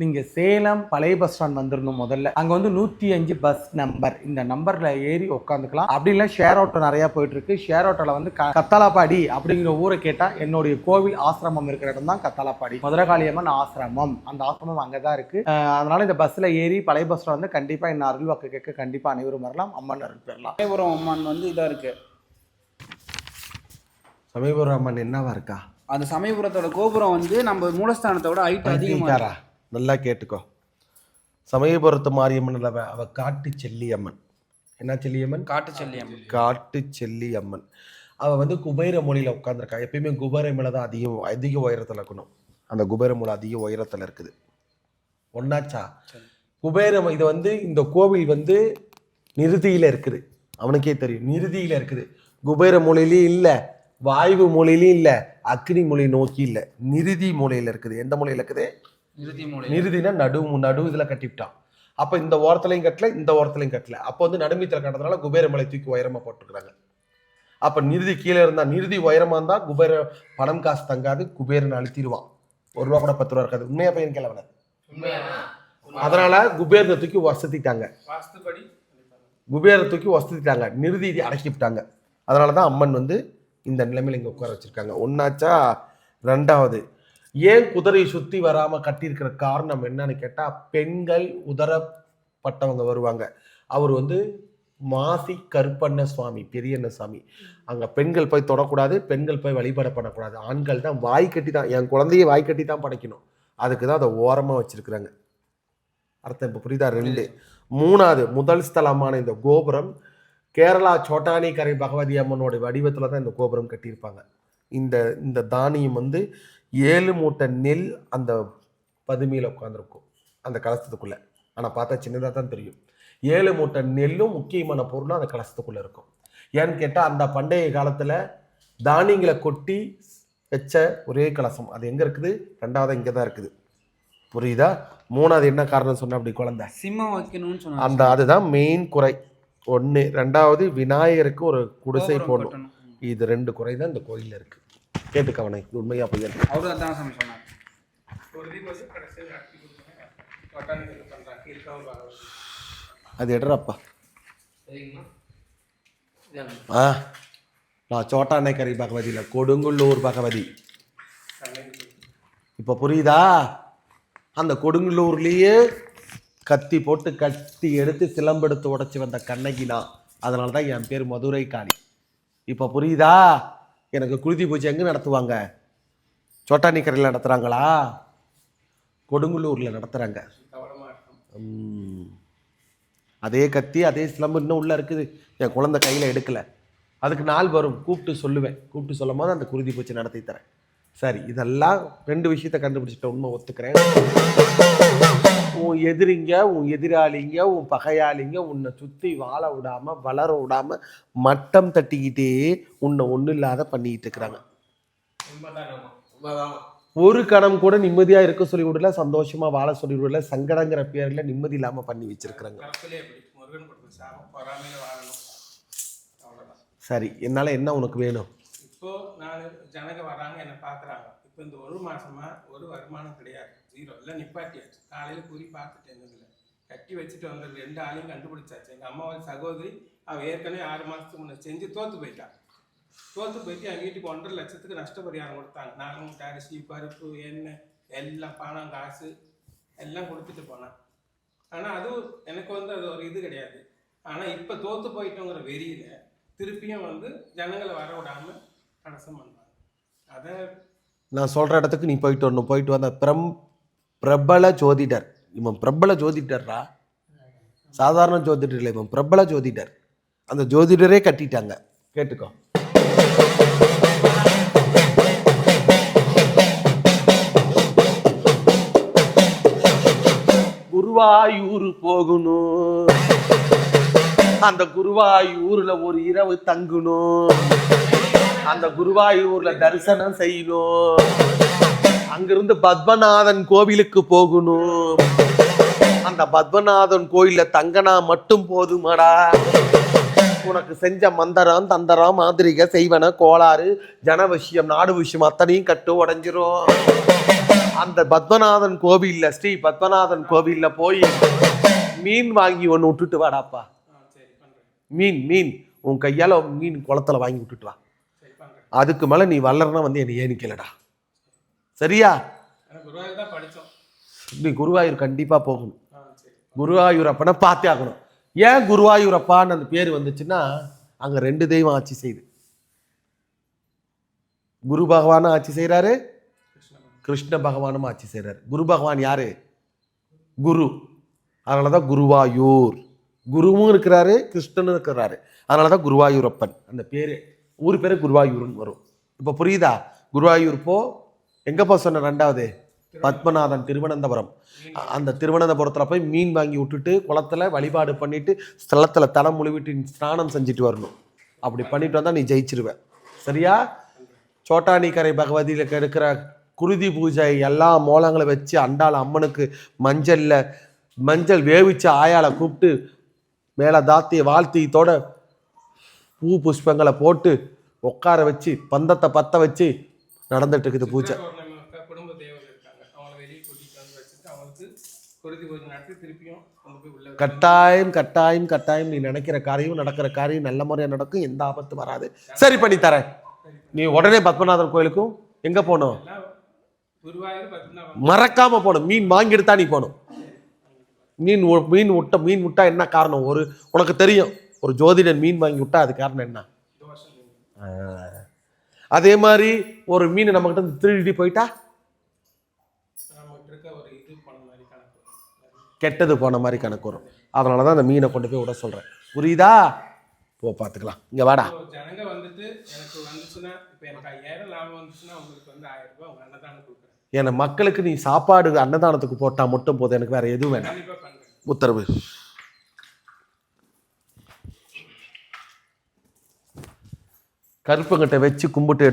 நீங்க சேலம் பழைய bus stand வந்துடணும் முதல்ல. அங்க வந்து நூத்தி அஞ்சு பஸ் நம்பர் இந்த நம்பர்ல ஏறி உட்காந்துக்கலாம் அப்படி இல்லை ஷேர் ஆட்டோ நிறைய போயிட்டு இருக்கு ஷேர் ஆட்டோல வந்து க- கத்தாலாப்பாடி அப்படிங்கிற ஊரை கேட்டா என்னுடைய கோவில் ஆசிரமம் இருக்கிற இடம் தான் கத்தாலாப்பாடி. மதுரகாளியம்மன் ஆசிரமம். அந்த ஆசிரமம் அங்கதான் இருக்கு. அஹ் அதனால இந்த பஸ்ல ஏறி பழைய பஸ் ஸ்டாண்ட் வந்து கண்டிப்பா என்ன அருள் வாக்கு கேட்க கண்டிப்பா அனைவரும் வரலாம். அம்மன் அருள் பெறலாம். சமயபுரம் அம்மான் வந்து இதாக இருக்கு. சமயபுரம் அம்மன் என்னவா இருக்கா? அந்த சமயபுரத்தோட கோபுரம் வந்து நம்ம மூலஸ்தானத்தை விட ஹைட் அதிகமாக நல்லா கேட்டுக்கோ. சமயபுரத்து மாரியம்மன் இல்ல, அவ காட்டு செல்லியம்மன். என்ன செல்லியம்மன்? காட்டு செல்லியம் காட்டு செல்லியம்மன். அவ வந்து குபேர மொழியில உட்காந்துருக்கா எப்பயுமே குபேர மேல தான் அதிகம் அதிக உயரத்துல இருக்கணும். அந்த குபேர மூலை அதிக உயரத்துல இருக்குது. ஒன்னாச்சா குபேர இது வந்து இந்த கோவில் வந்து நிருதியில இருக்குது. அவனுக்கே தெரியும். நிருதியில இருக்குது. குபேர மூலையிலயும் இல்ல வாயு மூலையிலயும் இல்ல அக்னி மூலை நோக்கி இல்ல. நிருதி மூலையில இருக்குது. எந்த மூலையில இருக்குது? நிறுதினா நடு நடு இதுல கட்டிவிட்டான். அப்ப இந்த ஓரத்துலையும் கட்டல இந்த ஓரத்துலையும் கட்டல. அப்போ வந்து நடுமீத்துல கட்டுறதுனால குபேர மலை தூக்கி உயரமா போட்டுக்கிறாங்க. அப்ப நிறுதி கீழே இருந்தா நிறுதி உயரமா இருந்தா குபேர பணம் காசு தங்காது குபேரன் அழுத்திடுவான். ஒரு ரூபா கூட பத்து ரூபா இருக்காது. உண்மையா பையன் கிளவன அதனால குபேரனை தூக்கி வசதிட்டாங்க. குபேர தூக்கி வசதிட்டாங்க. நிறுதி அடக்கிவிட்டாங்க அதனால தான் அம்மன் வந்து இந்த நிலைமையில இங்கே உட்கார வச்சிருக்காங்க. ஒன்னாச்சா ரெண்டாவது ஏன் குதிரையை சுற்றி வராமல் கட்டியிருக்கிற காரணம் என்னன்னு கேட்டால் பெண்கள் உதரப்பட்டவங்க வருவாங்க. அவர் வந்து மாசி கருப்பண்ண சுவாமி பெரியண்ண சுவாமி அங்கே பெண்கள் போய் தொடக்கூடாது பெண்கள் போய் வழிபாடு பண்ணக்கூடாது. ஆண்கள் தான் வாய் கட்டி தான் என் குழந்தைய வாய் கட்டி தான் படைக்கணும். அதுக்கு தான் அதை ஓரமாக வச்சிருக்கிறாங்க. அர்த்தம் இப்போ புரியுதா? ரெண்டு. மூணாவது முதல் ஸ்தலமான இந்த கோபுரம் கேரளா சோட்டானிக்கரை பகவதி அம்மனோட வடிவத்தில் தான் இந்த கோபுரம் கட்டியிருப்பாங்க. இந்த இந்த தானியம் வந்து ஏழு மூட்டை நெல் அந்த பதுமையில் உட்காந்துருக்கும் அந்த கலசத்துக்குள்ளே. ஆனால் பார்த்தா சின்னதாக தான் தெரியும். ஏழு மூட்டை நெல்லும் முக்கியமான பொருளும் அந்த கலசத்துக்குள்ளே இருக்கும். ஏன்னு கேட்டால் அந்த பண்டைய காலத்தில் தானியங்களை கொட்டி வச்ச ஒரே கலசம். அது எங்கே இருக்குது? ரெண்டாவது இங்கே தான் இருக்குது. புரியுதா? மூணாவது என்ன காரணம் சொன்ன அப்படி குழந்தை. சிம்மம் வைக்கணும்னு சொன்னாங்க. அந்த அதுதான் மெயின் குறை. ஒன்று ரெண்டாவது விநாயகருக்கு ஒரு குடிசை போடணும். இது ரெண்டு குறை தான் இந்த கோயிலில் இருக்கு. கேட்டுக்கவனை இது உண்மையா பையன் அவரு அதான் சாமி சொன்னார். அது எடுறப்பா. ஆ நான் சோட்டானைக்கரை பகவதியில் கொடுங்குள்ளூர் பகவதி. இப்போ புரியுதா? அந்த கொடுங்குள்ளூர்லேயே கத்தி போட்டு கத்தி எடுத்து சிலம்பெடுத்து உடைச்சி வந்த கண்ணகி நான். அதனால தான் என் பேர் மதுரை காளி இப்போ புரியுதா? எனக்கு குருதி பூஜை எங்கே நடத்துவாங்க? சோட்டானிக்கரையில் நடத்துகிறாங்களா கொடுங்குள்ளூரில் நடத்துகிறாங்க அதே கத்தி அதே சிலம்பு இன்னும் உள்ளே இருக்குது. என் குழந்தை கையில் எடுக்கலை. அதுக்கு நாள் வரும். கூப்பிட்டு சொல்லுவேன். கூப்பிட்டு சொல்லும் போது அந்த குருதி பூச்சி நடத்தி தரேன். சரி இதெல்லாம் ரெண்டு விஷயத்தை கண்டுபிடிச்சிட்ட உண்மை ஒத்துக்கிறேன். உன் எதிரிங்க உன் எதிராளிங்க உன் பகையாளிங்க உன்னை சுற்றி வாழ விடாமல் வளர விடாமல் மட்டம் தட்டிக்கிட்டே உன்னை ஒன்றும் இல்லாத பண்ணிக்கிட்டு இருக்கிறாங்க. ஒரு கணம் கூட நிம்மதியாக இருக்க சொல்லி விடல சந்தோஷமாக வாழ சொல்லி விடல சங்கடங்கிற பேரில் நிம்மதி இல்லாமல் பண்ணி வச்சிருக்கிறாங்க. சரி என்னால் என்ன உனக்கு வேணும்? இப்போ நான் ஜனங்க வராங்க என்னை பார்க்குறாங்க. இப்போ இந்த ஒரு மாதமாக ஒரு வருமானம் கிடையாது. ஜீரோ எல்லாம் நிப்பாட்டியாச்சு காலையில் கூறி பார்த்துட்டேன் இதில் கட்டி வச்சுட்டு வந்தது ரெண்டு ஆளையும் கண்டுபிடிச்சாச்சு. எங்கள் அம்மாவோட சகோதரி அவள் ஏற்கனவே ஆறு மாதத்துக்கு முன்னே செஞ்சு தோற்று போயிட்டான் தோற்று போயிட்டு என் வீட்டுக்கு ஒன்றரை லட்சத்துக்கு நஷ்டபரிகாரம் கொடுத்தாங்க. நானும் அரிசி பருப்பு எண்ணெய் எல்லாம் பணம் காசு எல்லாம் கொடுத்துட்டு போனான். ஆனால் அதுவும் எனக்கு வந்து அது ஒரு இது கிடையாது. ஆனால் இப்போ தோற்று போயிட்டோங்கிற வெறியில் திருப்பியும் வந்து ஜனங்களை வர விடாமல் கடைசம் பண்ணுறாங்க அதை நான் சொல்கிற இடத்துக்கு நீ போயிட்டு வரணும். போயிட்டு வந்த பிரம் பிரபல ஜோதிடர். இவன் பிரபல ஜோதிடர்ரா? சாதாரண ஜோதிடர் இல்லை இவன் பிரபல ஜோதிடர். அந்த ஜோதிடரே கட்டிட்டாங்க. கேட்டுக்கோ. குருவாயூர் போகணும். அந்த குருவாயூர்ல ஒரு இரவு தங்கணும். அந்த குருவாயூர்ல தரிசனம் செய்யணும். அங்கிருந்து பத்மநாதன் கோவிலுக்கு போகணும். அந்த பத்மநாதன் கோயில்ல தங்கனா மட்டும் போதுமாடா. உனக்கு செஞ்ச மந்தரம் தந்தரம் மாதிரிக செய்வன கோளாறு ஜன விஷயம் நாடு விஷயம் அத்தனையும் கட்டு உடஞ்சிரும். அந்த பத்மநாதன் கோவில்ல ஸ்ரீ பத்மநாதன் கோவில்ல போய் மீன் வாங்கி ஒன்று விட்டுட்டு வாடாப்பா. மீன் மீன். உன் கையால மீன் குளத்துல வாங்கி விட்டுட்டு வா. அதுக்கு மேல நீ வளரனா வந்து என்னை ஏனிக்கலடா சரியா? குருவாயூர் நீ குருவாயூர் கண்டிப்பா போகணும். ஆ சரி. குருவாயூரப்பனை பார்த்தே ஆகணும். ஏன் குருவாயூரப்பான்னு அந்த பேர் வந்துச்சுன்னா அங்க ரெண்டு தெய்வம் ஆட்சி செய்யுது குரு பகவானும் ஆட்சி செய்றாரு கிருஷ்ண பகவானும் ஆட்சி செய்றாரு. குரு பகவான் யாரு? குரு. அதனால தான் குருவாயூர். குருவும் இருக்கிறாரு கிருஷ்ணனும் இருக்கிறாரு. அதனால தான் குருவாயூரப்பன். அந்த பேர் ஊர் பேர் குருவாயூர்னு வரும். இப்போ புரியுதா? குருவாயூர் போ எங்கப்பா சொன்ன ரெண்டாவது? பத்மநாதன் திருவனந்தபுரம். அந்த திருவனந்தபுரத்தில் போய் மீன் வாங்கி விட்டுட்டு குளத்துல வழிபாடு பண்ணிட்டு ஸ்தலத்தில் தடம் முழுவிட்டு நீ ஸ்நானம் செஞ்சுட்டு வரணும். அப்படி பண்ணிட்டு வந்தால் நீ ஜெயிச்சிருவேன் சரியா? சோட்டானிக்கரை பகவதியில் இருக்கிற குருதி பூஜை எல்லா மோளங்களை வச்சு அண்டால் அம்மனுக்கு மஞ்சளில் மஞ்சள் வேவிச்ச ஆயால கூப்பிட்டு மேலே தாத்தி வாழ்த்தியத்தோட பூ புஷ்பங்களை போட்டு உட்கார வச்சு பந்தத்தை பற்ற வச்சு நடந்துட்டு இருக்குது பூஜை. கட்டாயம் கட்டாயம் கட்டாயம் நீ நினைக்கிற காரியம் நடக்கிற காரியம் நல்ல முறையாக நடக்கும். எந்த ஆபத்து வராது. சரி பண்ணி தரேன். நீ உடனே பத்மநாதர் கோயிலுக்கும் எங்க போகணும்? மறக்காம போகணும். மீன் வாங்கிட்டு தான் நீ போகணும். மீன் மீன் விட்ட மீன் விட்டா என்ன காரணம்? ஒரு உனக்கு தெரியும். ஒரு ஜோதிடன் மீன் வாங்கி விட்டா அது காரணம் என்ன. அதே மாதிரி ஒரு மீன் நம்மகிட்ட இருந்து திருடி போயிட்டா. கெட்டது போன மாதிரி கணக்கு வரும். அதனால தான் அந்த மீனை கொண்டு போய் விட சொல்கிறேன் புரியுதா? போ பார்த்துக்கலாம் இங்கே வாடா. ஜனங்க வந்துட்டு எனக்கு வந்துச்சுன்னா இப்போ எனக்கு ஐயாயிரம் லாபம் வந்துச்சுன்னா உங்களுக்கு வந்து ஆயிரம் ரூபாய் உங்க அன்னதானம் கொடுக்குறேன். ஏன்னா மக்களுக்கு நீ சாப்பாடு அன்னதானத்துக்கு போட்டால் மட்டும் போதும். எனக்கு வேற எதுவும் பண்றேன் உத்தரவு. கருப்பங்கிட்ட வச்சு கும்பிட்டு